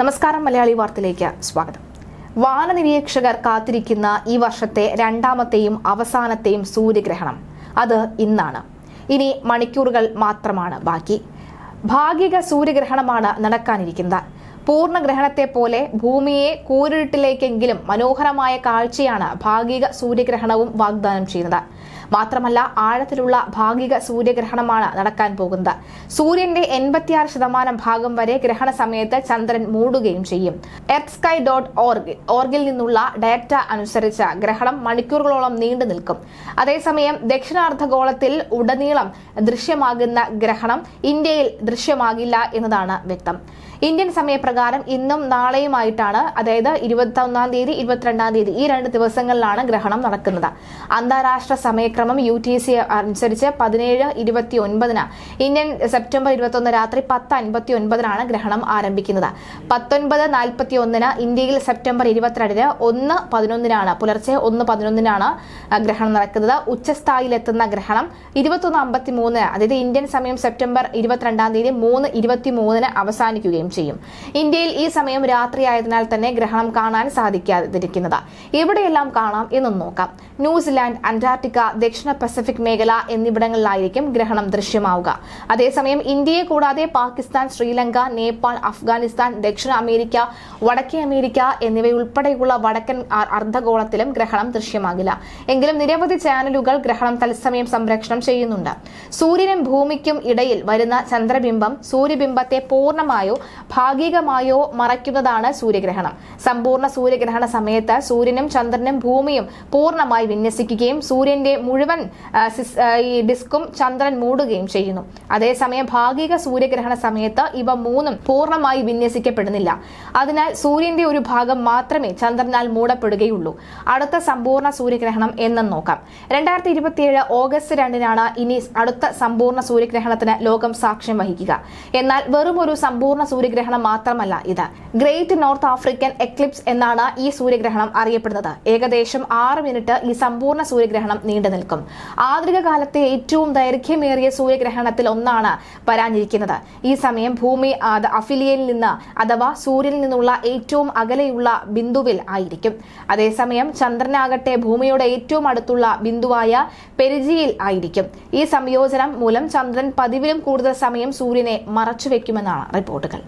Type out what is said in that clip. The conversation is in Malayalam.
നമസ്കാരം മലയാളി വാർത്തയിലേക്ക് സ്വാഗതം. വാനനിരീക്ഷകർ കാത്തിരിക്കുന്ന ഈ വർഷത്തെ രണ്ടാമത്തെയും അവസാനത്തെയും സൂര്യഗ്രഹണം. അത് ഇന്നാണ്. ഇനി മണിക്കൂറുകൾ മാത്രമാണ് ബാക്കി. ഭാഗിക സൂര്യഗ്രഹണമാണ് നടക്കാനിരിക്കുന്നത്. പൂർണഗ്രഹണത്തെ പോലെ ഭൂമിയെ കൂരിട്ടിലേക്കെങ്കിലും മനോഹരമായ കാഴ്ചയാണ് ഭാഗിക സൂര്യഗ്രഹണവും വാഗ്ദാനം ചെയ്യുന്നത്. മാത്രമല്ല ആഴത്തിലുള്ള ഭാഗിക സൂര്യഗ്രഹണമാണ് നടക്കാൻ പോകുന്നത്. സൂര്യന്റെ എൺപത്തിയാറ് ശതമാനം ഭാഗം വരെ ഗ്രഹണ സമയത്ത് ചന്ദ്രൻ മൂടുകയും ചെയ്യും. എർത്ത് സ്കൈ ഡോട്ട് ഓർഗ് ഓർഗിൽ നിന്നുള്ള ഡാറ്റ അനുസരിച്ച് ഗ്രഹണം മണിക്കൂറുകളോളം നീണ്ടു നിൽക്കും. അതേസമയം ദക്ഷിണാർദ്ധഗോളത്തിൽ ഉടനീളം ദൃശ്യമാകുന്ന ഗ്രഹണം ഇന്ത്യയിൽ ദൃശ്യമാകില്ല എന്നതാണ് വ്യക്തം. ഇന്ത്യൻ സമയപ്രകാരം ഇന്നും നാളെയുമായിട്ടാണ് അതായത് ഇരുപത്തി ഒന്നാം തീയതി ഇരുപത്തിരണ്ടാം തീയതി ഈ രണ്ട് ദിവസങ്ങളിലാണ് ഗ്രഹണം നടക്കുന്നത്. അന്താരാഷ്ട്ര സമയക്രമം യു ടി സി അനുസരിച്ച് പതിനേഴ് ഇരുപത്തി ഒൻപതിന് ഇന്ത്യൻ സെപ്റ്റംബർ ഇരുപത്തൊന്ന് രാത്രി പത്ത് അൻപത്തി ഒൻപതിനാണ് ഗ്രഹണം ആരംഭിക്കുന്നത്. പത്തൊൻപത് നാൽപ്പത്തി ഒന്നിന് ഇന്ത്യയിൽ സെപ്റ്റംബർ ഇരുപത്തിരണ്ടിന് ഒന്ന് പതിനൊന്നിനാണ് പുലർച്ചെ ഒന്ന് പതിനൊന്നിനാണ് ഗ്രഹണം നടക്കുന്നത്. ഉച്ചസ്ഥായിലെത്തുന്ന ഗ്രഹണം ഇരുപത്തൊന്ന് അമ്പത്തി മൂന്നിന് അതായത് ഇന്ത്യൻ സമയം സെപ്റ്റംബർ ഇരുപത്തിരണ്ടാം തീയതി മൂന്ന് ഇരുപത്തി മൂന്നിന് അവസാനിക്കുകയും ചെയ്യും. ഇന്ത്യയിൽ ഈ സമയം രാത്രിയായതിനാൽ തന്നെ ഗ്രഹണം കാണാൻ സാധിക്കാതിരിക്കുന്നത്. എവിടെയെല്ലാം കാണാം എന്നും നോക്കാം. ന്യൂസിലാൻഡ് അന്റാർട്ടിക്ക ദക്ഷിണ പസഫിക് മേഖല എന്നിവിടങ്ങളിലായിരിക്കും ഗ്രഹണം ദൃശ്യമാവുക. അതേസമയം ഇന്ത്യയെ കൂടാതെ പാകിസ്ഥാൻ ശ്രീലങ്ക നേപ്പാൾ അഫ്ഗാനിസ്ഥാൻ ദക്ഷിണ അമേരിക്ക വടക്കേ അമേരിക്ക എന്നിവയുൾപ്പെടെയുള്ള വടക്കൻ അർദ്ധഗോളത്തിലും ഗ്രഹണം ദൃശ്യമാകില്ല. എങ്കിലും നിരവധി ചാനലുകൾ ഗ്രഹണം തത്സമയം സംപ്രേക്ഷണം ചെയ്യുന്നുണ്ട്. സൂര്യനും ഭൂമിക്കും ഇടയിൽ വരുന്ന ചന്ദ്രബിംബം സൂര്യബിംബത്തെ പൂർണമായോ ഭാഗികമായോ മറയ്ക്കുന്നതാണ് സൂര്യഗ്രഹണം. സമ്പൂർണ സൂര്യഗ്രഹണ സമയത്ത് സൂര്യനും ചന്ദ്രനും ഭൂമിയും പൂർണമായി വിന്യസിക്കുകയും സൂര്യന്റെ മുഴുവൻ ഈ ഡിസ്കും ചന്ദ്രൻ മൂടുകയും ചെയ്യുന്നു. അതേസമയം ഭാഗിക സൂര്യഗ്രഹണ സമയത്ത് ഇവ മൂന്നും പൂർണമായി വിന്യസിക്കപ്പെടുന്നില്ല. അതിനാൽ സൂര്യന്റെ ഒരു ഭാഗം മാത്രമേ ചന്ദ്രനാൽ മൂടപ്പെടുകയുള്ളൂ. അടുത്ത സമ്പൂർണ സൂര്യഗ്രഹണം എന്നും നോക്കാം. രണ്ടായിരത്തി ഇരുപത്തിയേഴ് ഓഗസ്റ്റ് രണ്ടിനാണ് ഇനി അടുത്ത സമ്പൂർണ സൂര്യഗ്രഹണത്തിന് ലോകം സാക്ഷ്യം വഹിക്കുക. എന്നാൽ വെറും ഒരു സമ്പൂർണ സൂര്യഗ്രഹണം മാത്രമല്ല ഇത്. ഗ്രേറ്റ് നോർത്ത് ആഫ്രിക്കൻ എക്ലിപ്സ് എന്നാണ് ഈ സൂര്യഗ്രഹണം അറിയപ്പെടുന്നത്. ഏകദേശം ആറ് മിനിറ്റ് ഈ സമ്പൂർണ സൂര്യഗ്രഹണം നീണ്ടു നിൽക്കും. ആധുനിക കാലത്തെ ഏറ്റവും ദൈർഘ്യമേറിയ സൂര്യഗ്രഹണത്തിൽ ഒന്നാണ് വരാനിരിക്കുന്നത്. ഈ സമയം ഭൂമി അത് അഫിലിയയിൽ നിന്ന് അഥവാ സൂര്യനിൽ നിന്നുള്ള ഏറ്റവും അകലെയുള്ള ബിന്ദുവിൽ ആയിരിക്കും. അതേസമയം ചന്ദ്രനാകട്ടെ ഭൂമിയുടെ ഏറ്റവും അടുത്തുള്ള ബിന്ദുവായ പെരിജിയിൽ ആയിരിക്കും. ഈ സംയോജനം മൂലം ചന്ദ്രൻ പതിവിലും കൂടുതൽ സമയം സൂര്യനെ മറച്ചുവെക്കുമെന്നാണ് റിപ്പോർട്ടുകൾ.